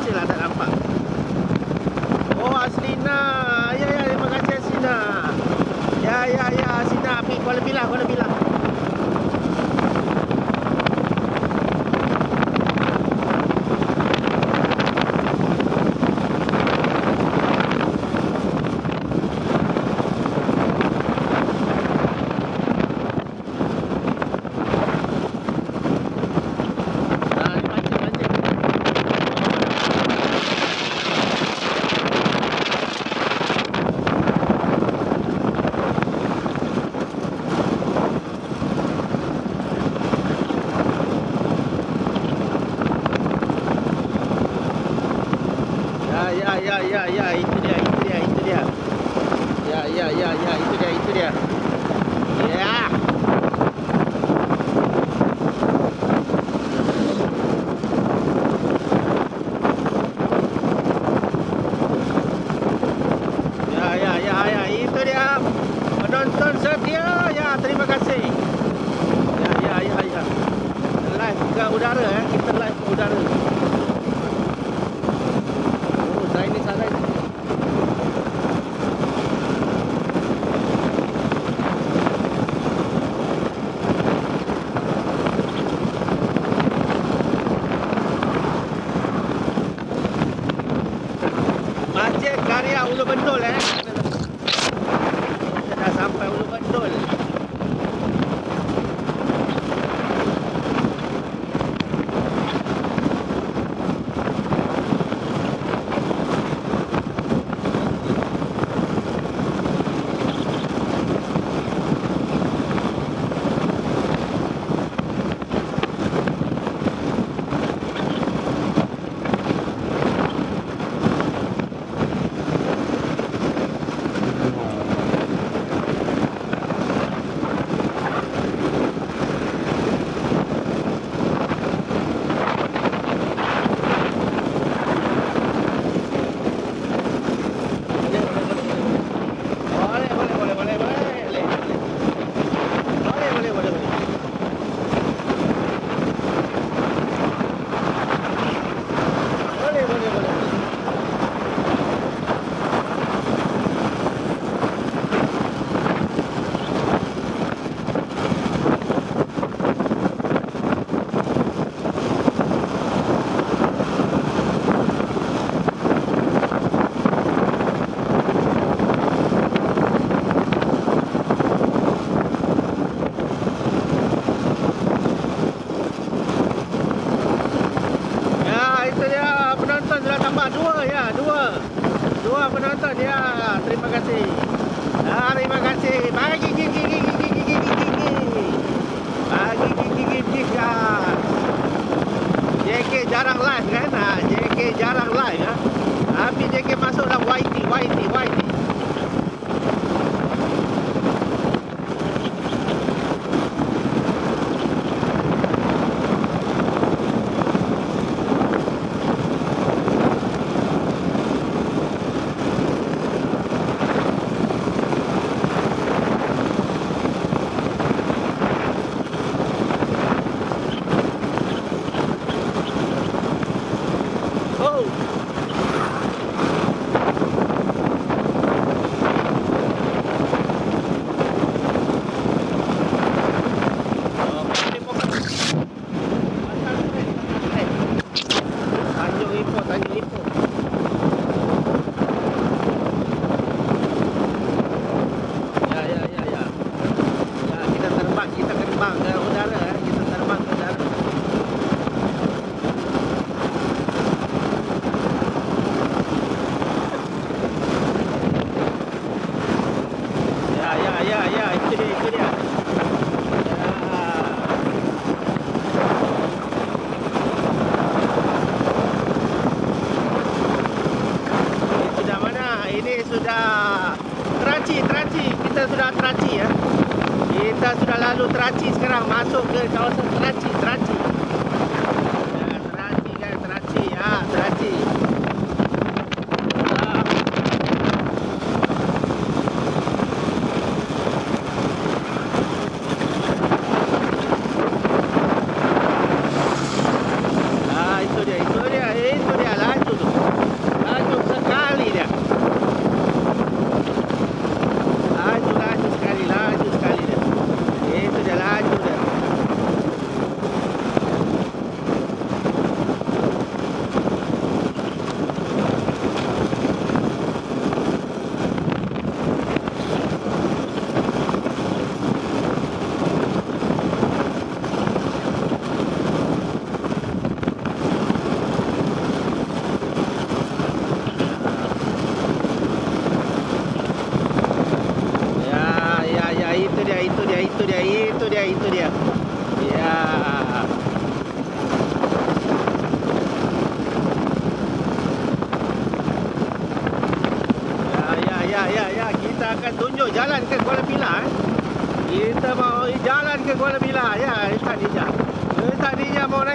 kecil lah tak nampak. Oh Aslina. Ya ya terima kasih Aslina. Ya ya ya Aslina. Kuala pilah kuala pilah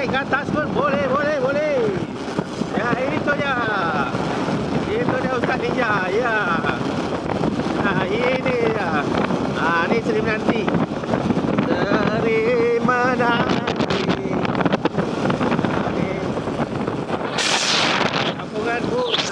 Boleh, kan? Boleh, boleh, boleh. Ya, itu dia. Itu dia Ustaz Ninja. Ya. Nah, ini dia. Ha, nah, ini Seri Menanti. Seri Menanti. Kampungan Bus.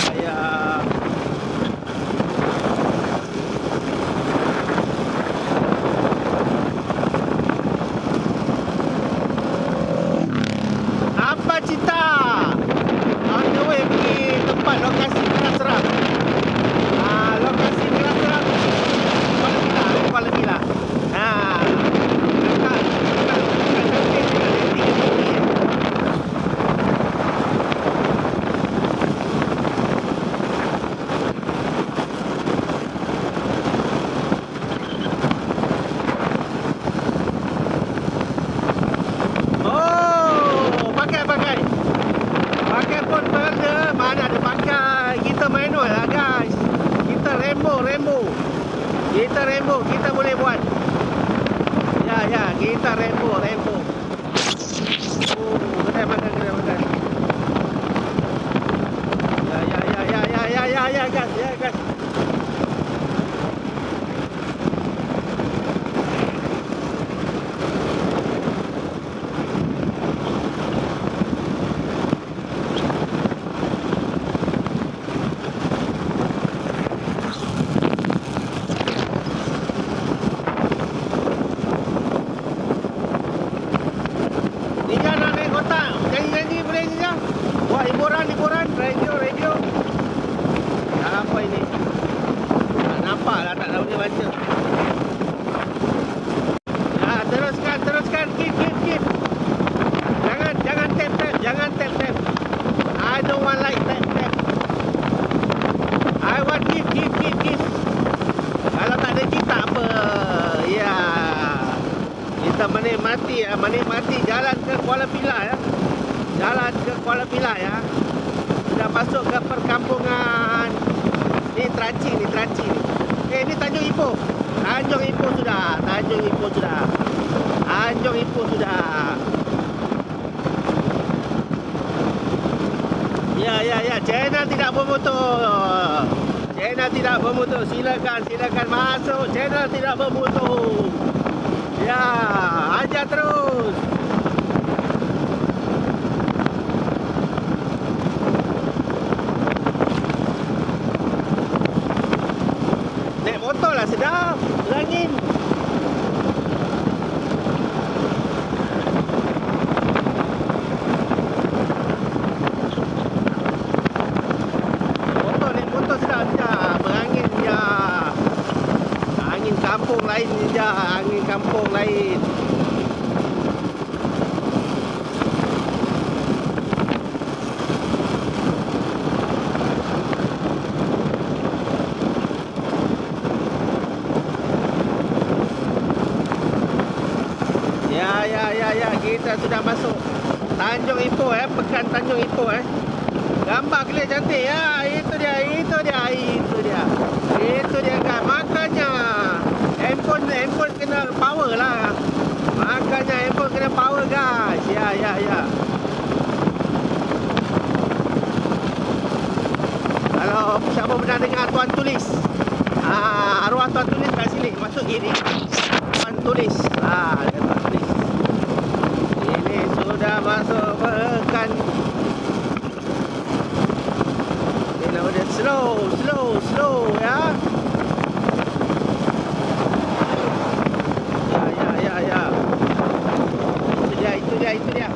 liburan, liburan. Radio, radio Tak nampak ini Tak nampak lah tak tahu dia baca Channel tidak bermutu. Channel tidak bermutu. Silakan, silakan masuk. Channel tidak bermutu. Ya, aja terus. kita sudah masuk Tanjung Ipoh eh, Pekan Tanjung Ipoh eh. Gambar kelihatan cantik ya. Itu dia, itu dia, itu dia. Itu dia kan. Makanya handphone handphone kena power lah. Makanya handphone kena power guys. Ya, ya, ya. Kalau siapa pernah dengar tuan tulis. Ah, arwah tuan tulis kat sini. Masuk kiri. Tuan tulis. Ah, pekan. Ini nama dia slow, slow, slow ya. Ya, ya, ya, ya. Itu dia, itu dia, itu dia.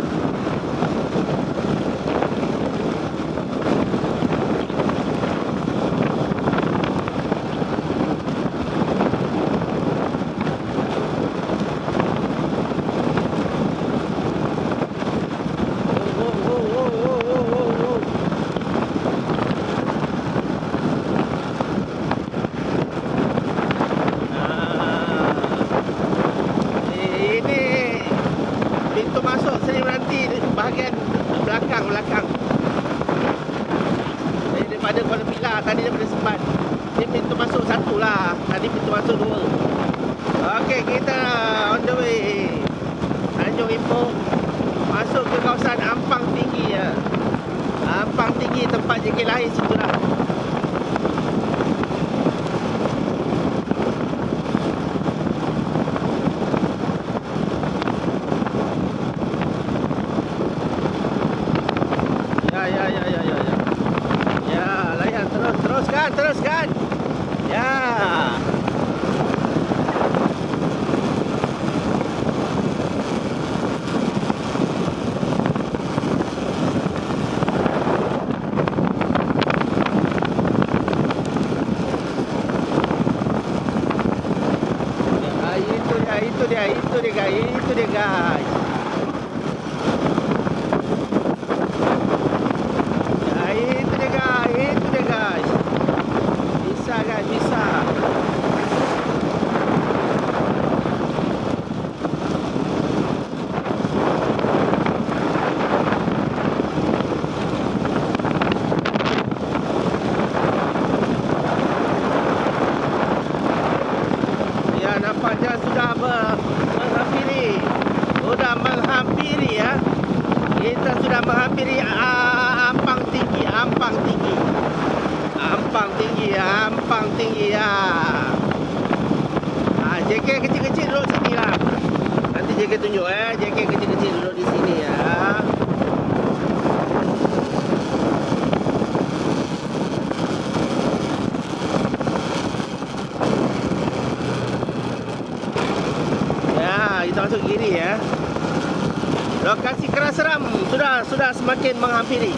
Semakin menghampiri.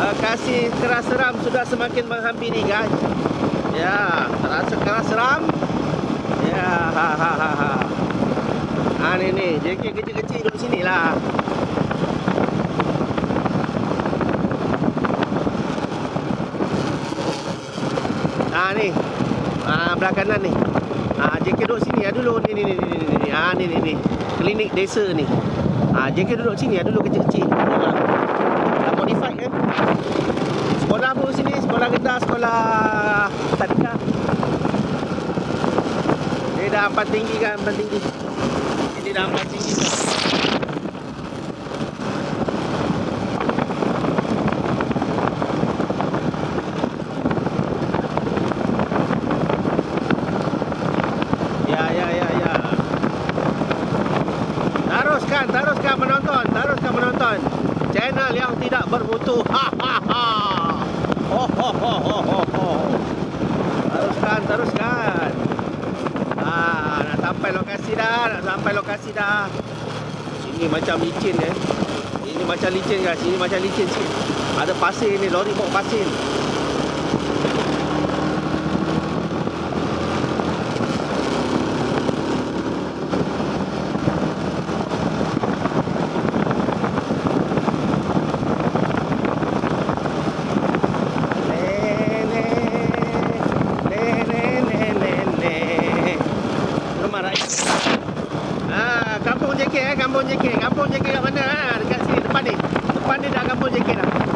Lokasi keras seram sudah semakin menghampiri guys. Ya, terasa keras seram. Ya, ha ha ha ha. Ah ni ni, JK kecil-kecil duduk sini lah. Ah ni. Ah belah kanan ni. Ah JK duduk sini ya dulu ni ni ni ni ni. Ah ni ni ni. Klinik desa ni. Ah JK duduk sini ya dulu kecil-kecil. Ah. Pun sini, sekolah kita, sekolah tadika. Dia dah empat tinggi kan, empat tinggi. Ini dah empat tinggi. dah. Ya, ya, ya, ya. Teruskan, teruskan menonton, teruskan menonton. Channel yang tidak bermutu. Ha ha ha. Ho ho ho ho ho ho. Teruskan, teruskan. Ah, nak sampai lokasi dah, nak sampai lokasi dah. Sini macam licin eh. Ini macam licin guys, sini macam licin sikit. Ada pasir ni, lori bawa pasir. Le, le, le, le, le, le, le. Rumah rakyat. Ah, kampung JK eh, kampung JK. Kampung JK kat mana? Ha? Dekat sini depan ni. Depan ni dah kampung JK dah.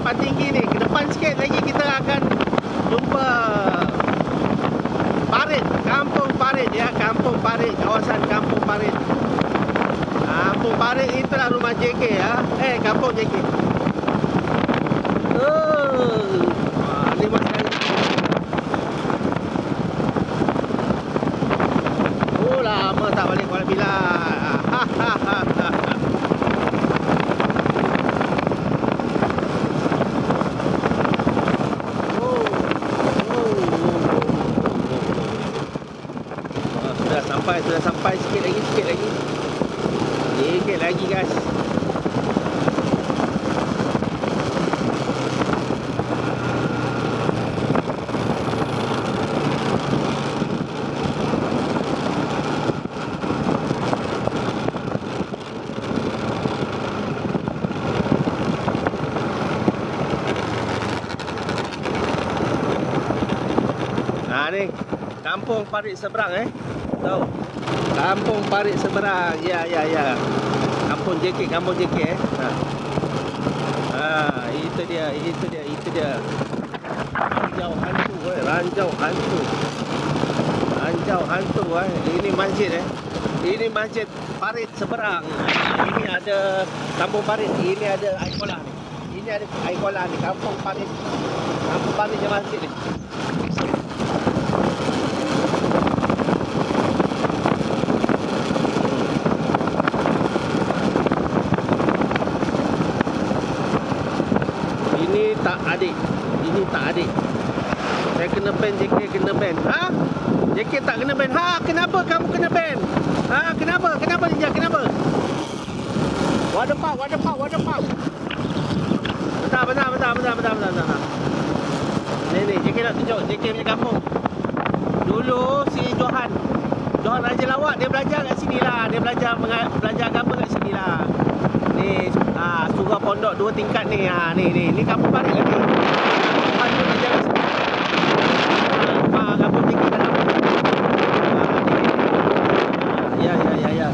tempat tinggi ni. Ke depan sikit lagi kita akan jumpa Parit, Kampung Parit ya, Kampung Parit, kawasan Kampung Parit. Kampung Parit itulah rumah JK ya. Eh, Kampung JK. Oh, wah, ni mas kali. Oh, lama tak balik Kuala Pilah. Ha, ha, ha, ha, ha. Oh, oh, oh, oh, oh. Ah, Sudah sampai, sudah sampai sikit lagi, sikit lagi. Sikit lagi guys. Ni Kampung Parit Seberang eh. Tahu. Kampung Parit Seberang. Ya ya ya. Kampung JK, Kampung JK eh. Ha. Ha, itu dia, itu dia, itu dia. Ranjau hantu eh, ranjau hantu. Ranjau hantu eh. Ini masjid eh. Ini masjid Parit Seberang. Ini ada Kampung Parit, ini ada air ni. Ini ada air ni, Kampung Parit. Kampung Parit je masjid ni. Ini tak adik. Ini tak adik. Saya kena ban JK kena ban. Ha? JK tak kena ban. Ha, kenapa kamu kena ban? Ha, kenapa? Kenapa Ninja? Kenapa? Water park, water park, water park. Bentar, bentar, bentar, bentar, bentar, bentar, bentar. Ni ni, JK nak tunjuk JK punya kampung. Dulu si Johan Johan Raja Lawak dia belajar kat sini lah. Dia belajar belajar agama kat sini lah. Ni ah surau pondok dua tingkat ni. Ha ni ni ni kampung Parit lagi dia belajar kat sini. Ah kampung tinggi dalam. Ah, ni. Ya ya ya ya.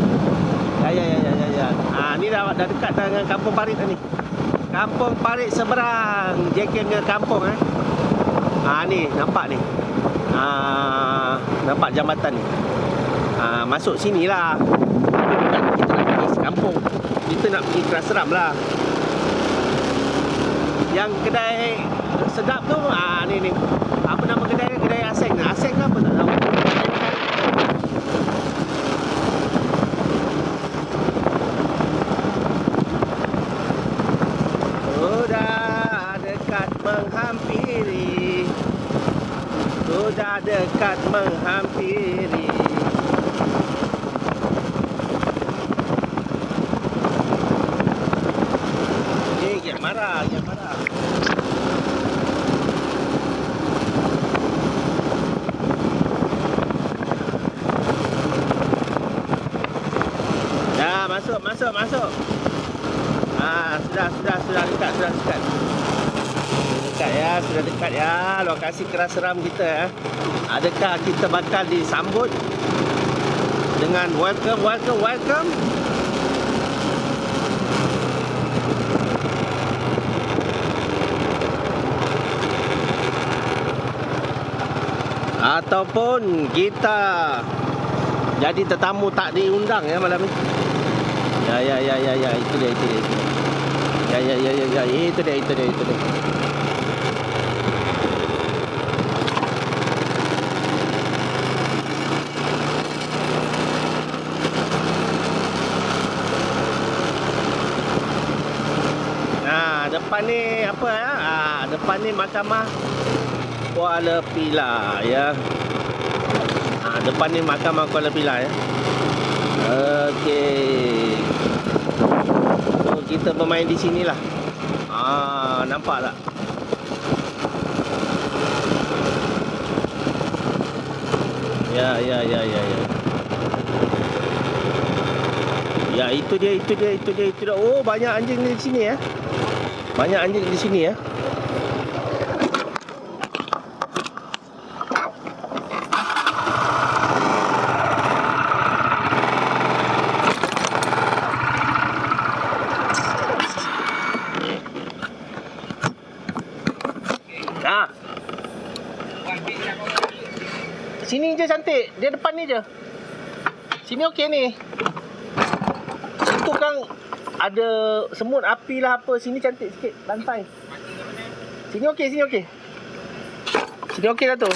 Ya ya ya ya ya ya. Ah ni dah dah dekat dengan kampung Parit ni. Kampung Parit seberang. JK punya kampung eh. Ah ni nampak ni. Ah nampak jambatan ni. Ah masuk sini lah. Bukan kita nak pergi kampung. Kita nak pergi keras seram lah. Yang kedai sedap tu ah ni ni. Apa nama kedai? Kedai Aseng. Aseng apa tak tahu. Sudah dekat menghampiri Sudah dekat menghampiri Eh, jangan marah, jangan marah Dah, masuk, masuk, masuk Ah, sudah, sudah, sudah dekat, sudah dekat. Sudah dekat ya, sudah dekat ya lokasi keras seram kita ya. Adakah kita bakal disambut dengan welcome, welcome, welcome? Ataupun kita jadi tetamu tak diundang ya malam ni. Ya ya ya ya ya itu dia itu dia. Ya ya ya ya ya itu dia itu dia itu dia. Nah, depan ni apa ya? Ah, depan ni mahkamah Kuala Pilah ya. Ah, depan ni mahkamah Kuala Pilah ya. Okey. So kita bermain di sinilah. Ah, nampak tak? Ya, ya, ya, ya, ya. Ya, itu dia, itu dia, itu dia, itu dia. Oh, banyak anjing di sini ya. Banyak anjing di sini ya. Ah. Sini je cantik. Dia depan ni je. Sini okey ni. Ada semut api lah apa. Sini cantik sikit lantai. Sini okey, sini okey. Sini okey dah tu.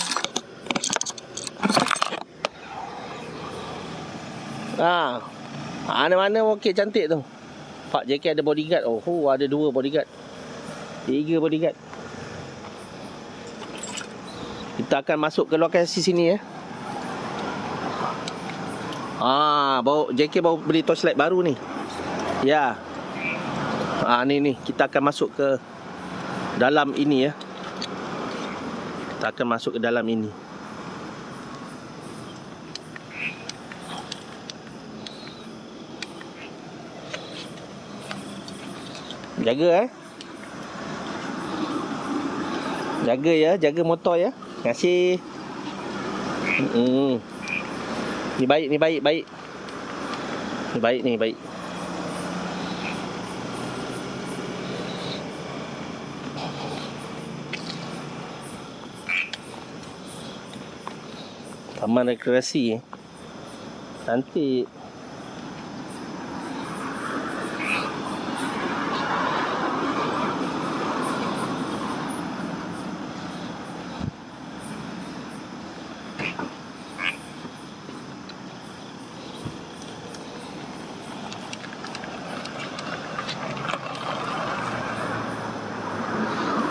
Ha. Mana-mana okey cantik tu. Pak JK ada bodyguard. Oh, oh ada dua bodyguard. Tiga bodyguard. Kita akan masuk ke lokasi sini ya. Ah, baru JK baru beli torchlight baru ni. Ya. Ah ni ni kita akan masuk ke dalam ini ya. Kita akan masuk ke dalam ini. Jaga eh. Jaga ya, jaga motor ya. Kasih. Hmm. Ni baik, ni baik, baik. Ni baik ni, baik. Taman rekreasi. Cantik.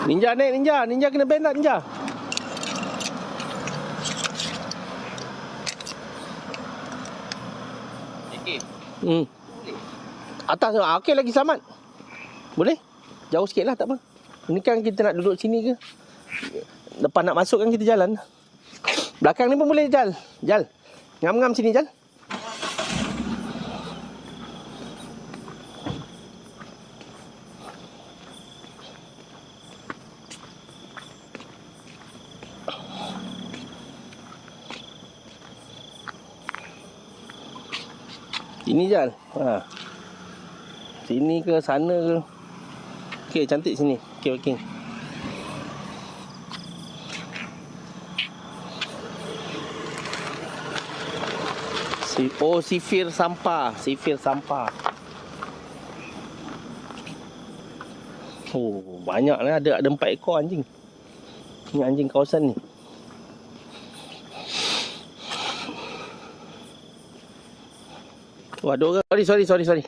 Ninja naik ninja, ninja kena band tak ninja? Hmm. Atas. Ah, Okey lagi selamat. Boleh? Jauh sikit lah tak apa. Ini kan kita nak duduk sini ke? Lepas nak masuk kan kita jalan. Belakang ni pun boleh Jal. Jal. Ngam-ngam sini Jal. Sini Jal. Ha. Sini ke sana ke. Okey, cantik sini. Okey, okey. Oh, sifir sampah. Sifir sampah. Oh, banyak lah. Ada, ada empat ekor anjing. Ini anjing kawasan ni. Oh, ada orang. Sorry, sorry, sorry, sorry.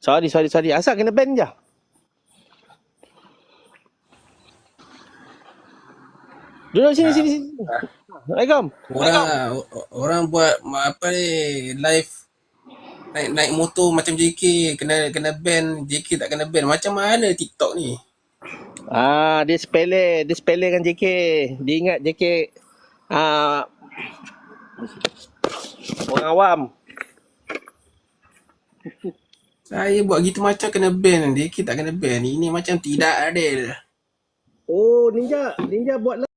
Sorry, sorry, sorry. Asal kena ban je. Duduk sini, sini, sini. Assalamualaikum. Orang orang buat apa ni live naik naik motor macam JK kena kena ban JK tak kena ban macam mana TikTok ni Ah, dia sepele, dia sepelekan JK. Dia ingat JK ah orang awam. Saya buat gitu macam kena ban JK tak kena ban. Ini macam tidak adil. Oh, ninja, ninja buat